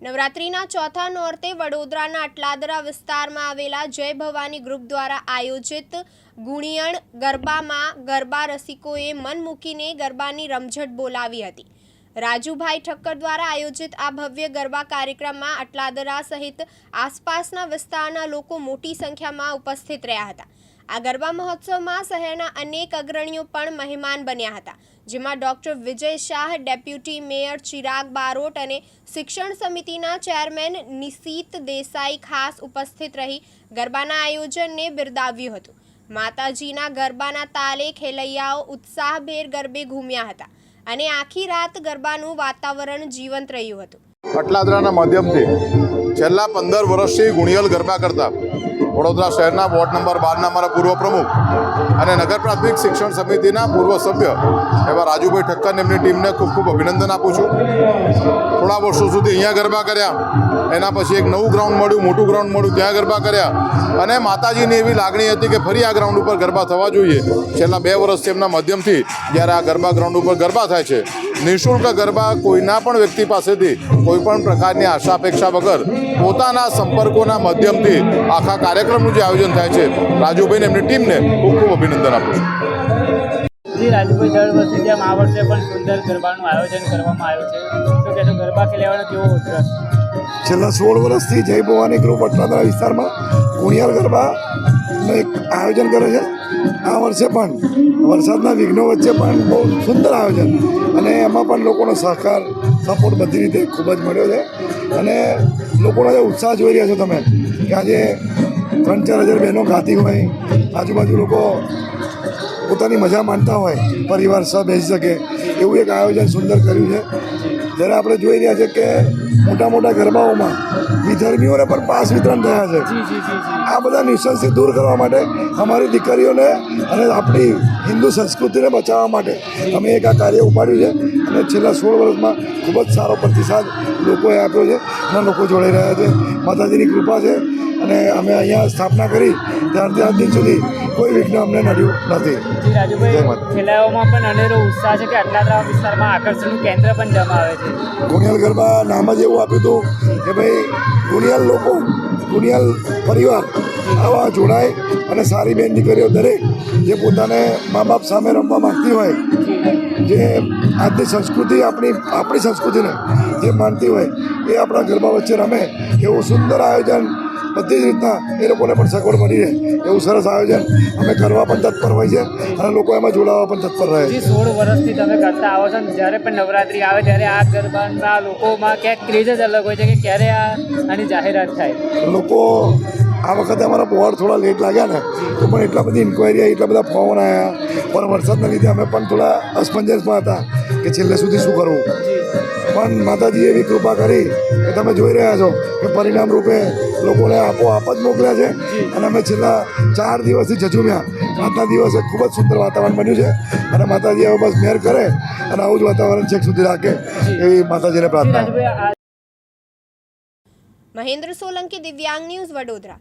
નવરાત્રિના ચોથા નોરતે વડોદરાના અટલાદરા વિસ્તારમાં આવેલા જય ભવાની ગ્રુપ દ્વારા આયોજિત ગુણિયણ ગરબામાં ગરબા રસિકોએ મન મૂકીને ગરબાની રમઝટ બોલાવી હતી. રાજુભાઈ ઠક્કર દ્વારા આયોજિત આ ભવ્ય ગરબા કાર્યક્રમમાં અટલાદરા સહિત આસપાસના વિસ્તારના લોકો મોટી સંખ્યામાં ઉપસ્થિત રહ્યા હતા. આ ગરબા મહોત્સવમાં શહેરના અનેક અગ્રણીઓ પણ મહેમાન બન્યા હતા, જેમાં doctor Vijay Shah, deputy mayor Chirag Barot અને શિક્ષણ સમિતિના ચેરમેન નિશીત દેસાઈ ખાસ ઉપસ્થિત રહી ગરબાના આયોજનને બિરદાવ્યું હતું. માતાજીના ગરબાના તાલે ખેલૈયાઓ ઉત્સાહભેર ગરબે ઘૂમ્યા હતા અને આખી રાત ગરબાનું વાતાવરણ જીવંત રહ્યું હતું. અટલાદરાના માધ્યમથી છેલ્લા પંદર વર્ષથી ગુણિયલ ગરબા કરતા વડોદરા શહેરના વોર્ડ નંબર બારના મારા પૂર્વ પ્રમુખ અને નગર પ્રાથમિક શિક્ષણ સમિતિના પૂર્વ સભ્ય એવા રાજુભાઈ ઠક્કર એમની ટીમને ખૂબ ખૂબ અભિનંદન આપું છું. થોડા વર્ષો સુધી અહીંયા ગરબા કર્યા. એના પછી એક નવું ગ્રાઉન્ડ મળ્યું, મોટું ગ્રાઉન્ડ મળ્યું, ત્યાં ગરબા કર્યા. અને માતાજીની એવી લાગણી હતી કે ફરી આ ગ્રાઉન્ડ ઉપર ગરબા થવા જોઈએ. છેલ્લા બે વર્ષથી એમના માધ્યમથી જ્યારે આ ગરબા ગ્રાઉન્ડ ઉપર ગરબા થાય છે. નિઃશુલ્ક ગરબા કોઈના પણ વ્યક્તિ પાસેથી કોઈ પણ પ્રકારની આશા અપેક્ષા વગર પોતાના સંપર્કોના માધ્યમથી આખા કાર્યક્રમનું જે આયોજન થાય છે રાજુભાઈને એમની ટીમને ખૂબ ખૂબ અભિનંદન આપું છું. જી રાજુભાઈ દર વર્ષે જેમ આ વર્ષે પણ સુંદર ગરબાનું આયોજન કરવામાં આવ્યું છે. શું કહેશો ગરબા ખેલવાનો કેવો ઉત્સાહ છેલ્લા સોળ વર્ષથી જય ભવાની ગ્રુપ અટલાદરા વિસ્તારમાં કુણિયાર ગરબાનું એક આયોજન કરે છે. આ વર્ષે પણ વરસાદના વિઘ્નો વચ્ચે પણ બહુ સુંદર આયોજન અને એમાં પણ લોકોનો સહકાર સપોર્ટ બધી રીતે ખૂબ જ મળ્યો છે. અને લોકોનો જે ઉત્સાહ જોઈ રહ્યા છો તમે, કે આજે ત્રણ ચાર હજાર બહેનો ગાતી હોય, આજુબાજુ લોકો પોતાની મજા માણતા હોય, પરિવાર સહ બેસી શકે, એવું એક આયોજન સુંદર કર્યું છે. જ્યારે આપણે જોઈ રહ્યા છે કે મોટા મોટા ગરબાઓમાં વિધર્મીઓને પણ પાસ વિતરણ થયા છે. આ બધા ન્યુસન્સથી દૂર કરવા માટે અમારી દીકરીઓને અને આપણી હિન્દુ સંસ્કૃતિને બચાવવા માટે અમે એક આ કાર્ય ઉપાડ્યું છે અને છેલ્લા સોળ વર્ષમાં ખૂબ જ સારો પ્રતિસાદ લોકોએ આપ્યો છે અને લોકો જોડાઈ રહ્યા છે. માતાજીની કૃપા છે અને અમે અહીંયા સ્થાપના કરી ત્યારથી આજ દિન સુધી કોઈ વિઘ્ન અમને નડ્યું નથી જી રાજુભાઈ. પણ અનેરો ઉત્સાહ છે કે અટલાદરા વિસ્તારમાં આકર્ષણનું કેન્દ્ર પણ જમાવે છે ગુણિયાલ ગરબા નામ જ એવું આપ્યું હતું કે ભાઈ ગુણિયાલ લોકો ગુણિયાલ પરિવાર આવા જોડાય અને સારી બેન દીકરીઓ દરેક જે પોતાને મા બાપ સામે રમવા માગતી હોય જે આજની સંસ્કૃતિ આપણી આપણી સંસ્કૃતિને જે માનતી હોય એ આપણા ગરબા વચ્ચે રમે એવું સુંદર આયોજન બધી જ રીતના એ લોકોને પણ સગવડ મળી રહે. એવું સરસ આયોજન અમે કરવા પણ તત્પર હોય છે અને લોકો એમાં જોડાવા પણ તત્પર રહે છે. સોળ વર્ષથી તમે કરતા આવો છો ને જ્યારે પણ નવરાત્રિ આવે ત્યારે આ ગરબાના લોકોમાં ક્યાંક ક્રેઝ જ અલગ હોય છે કે ક્યારે આ આની જાહેરાત થાય? લોકો આ વખતે અમારા બોર્ડ થોડા લેટ લાગ્યા ને તો પણ એટલા બધી ઇન્કવાયરી આવી એટલા બધા ફોન આવ્યા પણ વરસાદના લીધે અમે પણ થોડા અસમંજસમાં હતા કે છેલ્લે સુધી શું કરવું? પણ માતાજીએ એવી કૃપા કરી કે તમે જોઈ રહ્યા છો કે પરિણામ રૂપે લોકોને આપોઆપ જ મોકલ્યા છે. અને અમે છેલ્લા ચાર દિવસથી જજુમ્યા આજના દિવસે ખૂબ જ સુંદર વાતાવરણ બન્યું છે. અને માતાજી હવે બસ મેર કરે અને આવું જ વાતાવરણ છેક સુધી રાખે એવી માતાજીને પ્રાર્થના. મહેન્દ્ર સોલંકી દિવ્યાંગ ન્યૂઝ વડોદરા.